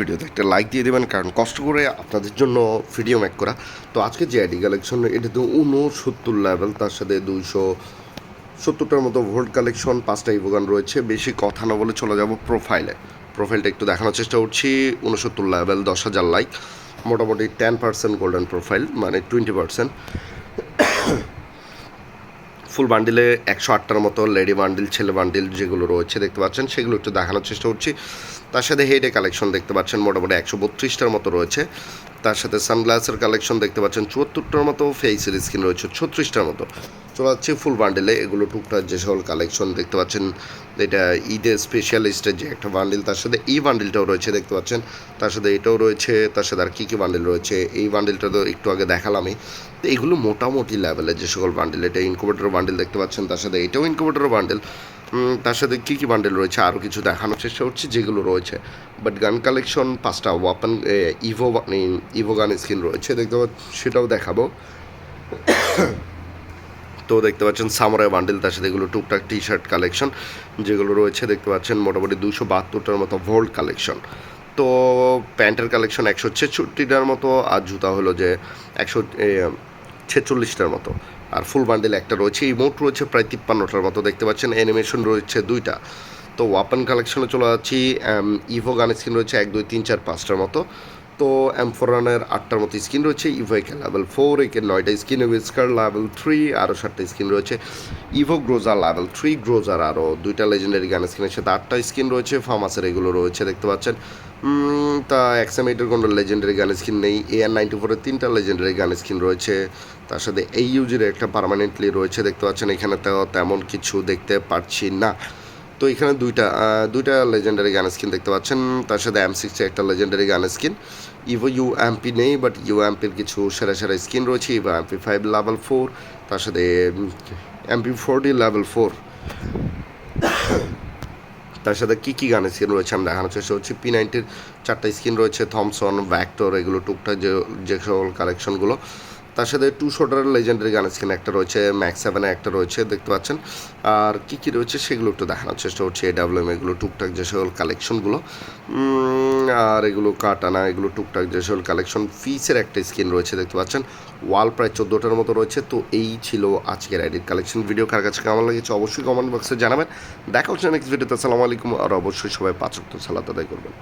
ভিডিওতে একটা লাইক দিয়ে দেবেন, কারণ কষ্ট করে আপনাদের জন্য ভিডিও মেক করা। তো আজকে যে আইডি কালেকশন এটা তো উনসত্তর লেভেল তার সাথে দুইশো সত্তরটার মতো ভোল্ট কালেকশন পাঁচটা ইভোগান রয়েছে। বেশি কথা না বলে চলে যাব প্রোফাইলে প্রোফাইলটা একটু দেখানোর চেষ্টা করছি। উনসত্তর লেভেল দশ হাজার লাইক মোটামুটি টেন পার্সেন্ট গোল্ডেন প্রোফাইল মানে টোয়েন্টি পার্সেন্ট ফুল বান্ডিলে একশো আটটার মতো লেডি বান্ডিল ছেলে বান্ডিল যেগুলো রয়েছে, দেখতে পাচ্ছেন, সেগুলো একটু দেখানোর চেষ্টা করছি। তার সাথে হেডে কালেকশন দেখতে পাচ্ছেন, মোটামুটি একশো বত্রিশটার মতো রয়েছে। তার সাথে সানগ্লাসের কালেকশন দেখতে পাচ্ছেন, চুয়াত্তরটার মতো ফেসের স্কিন রয়েছে, ছত্রিশটার মতো। চলে যাচ্ছে ফুল বান্ডিলে এগুলো টুকটাক যে সকল কালেকশন দেখতে পাচ্ছেন, এটা ঈদের স্পেশালিস্টের যে একটা বান্ডিল তার সাথে এই বান্ডিলটাও রয়েছে দেখতে পাচ্ছেন। তার সাথে এটাও রয়েছে, তার সাথে আর কী কী বান্ডিল রয়েছে, এই বান্ডিলটা তো একটু আগে দেখালামই। তো এগুলো মোটামুটি লেভেলের যে সকল বান্ডিল এটা ইনকুবেটর বান্ডিল দেখতে পাচ্ছেন, তার সাথে এটাও ইনকুবেটর বান্ডিল তার সাথে কী কী বান্ডেল রয়েছে আরও কিছু দেখানোর চেষ্টা করছি, যেগুলো রয়েছে। বাট গান কালেকশন পাঁচটা weapon evo evo gun skin রয়েছে, দেখতে সেটাও দেখাবো। তো দেখতে পাচ্ছেন সামরাই বান্ডেল তার সাথে এগুলো টুকটাক টি শার্ট কালেকশন যেগুলো রয়েছে, দেখতে পাচ্ছেন, মোটামুটি দুশো বাহাত্তরটার মতো ভোল্ট কালেকশন তো প্যান্টের কালেকশন একশো ছেষট্টিটার মতো, আর জুতা হলো যে একশো ছেচল্লিশটার মতো। আর ফুল বান্ডেল একটা রয়েছে ইমোট রয়েছে প্রায় তিপ্পান্নটার মতো, দেখতে পাচ্ছেন? অ্যানিমেশন রয়েছে দুইটা। তো ওয়াপেন কালেকশনে চলে যাচ্ছি ইভো গান স্ক্রিন রয়েছে এক, দুই, তিন, চার, পাঁচটার মতো। তো এম এমফোরানের আটটার মতো স্ক্রিন রয়েছে। ইভো একে লেভেল ফোর একে নয়টা স্ক্রিন উইস্কার লেভেল থ্রি আরও সাতটা স্ক্রিন রয়েছে। Evo Groza level three Groza আরও দুইটা লেজেন্ডারি গান স্ক্রিনের সাথে আটটা স্ক্রিন রয়েছে। ফার্মাসের এগুলো রয়েছে, দেখতে পাচ্ছেন। তা এক্সামেটের কোনো লেজেন্ডারি গান স্কিন নেই। এ আর নাইনটি ফোরের তিনটা লেজেন্ডারি গান স্কিন রয়েছে। তার সাথে এই ইউজের একটা পার্মানেন্টলি রয়েছে, দেখতে পাচ্ছেন। এখানে তো তেমন কিছু দেখতে পাচ্ছি না। তো এখানে দুইটা দুইটা লেজেন্ডারি গান স্কিন দেখতে পাচ্ছেন। তার সাথে এম সিক্সে একটা legendary gun skin evo U MP নেই বাট ইউ এমপির কিছু সেরা সেরা স্কিন রয়েছে। Evo MP five level four তার সাথে এমপি ফোরটি লেভেল ফোর তার সাথে কী কী গানের স্কিন রয়েছে আমি দেখানোর চেষ্টা করছি পি নাইনটির চারটা স্কিন রয়েছে থমসন ভ্যাক্টর এগুলো টুকটাক যে যে সকল কালেকশনগুলো তার সাথে টু শোটার লেজেন্ডারি গানের স্কিন একটা রয়েছে ম্যাক্স সেভেনে একটা রয়েছে, দেখতে পাচ্ছেন। আর কি কি রয়েছে সেগুলো একটু দেখানোর চেষ্টা করছি। এ ডাব্লিউএম এগুলো টুকটাক যে সকল কালেকশনগুলো আর এগুলো কাটানা, এগুলো টুকটাক যে সকল কালেকশন ফিসের একটা স্কিন রয়েছে, দেখতে পাচ্ছেন। ওয়াল প্রায় চোদ্দোটার মতো রয়েছে, তো এই ছিল আজকের আইডির কালেকশন ভিডিও কার কাছে কেমন লাগেছে অবশ্যই কমেন্ট বক্সে জানাবেন। দেখা হচ্ছে নেক্সট ভিডিওতে আসসালামু আলাইকুম, আর অবশ্যই সবাই পাঁচ সালাত আদায় করবেন।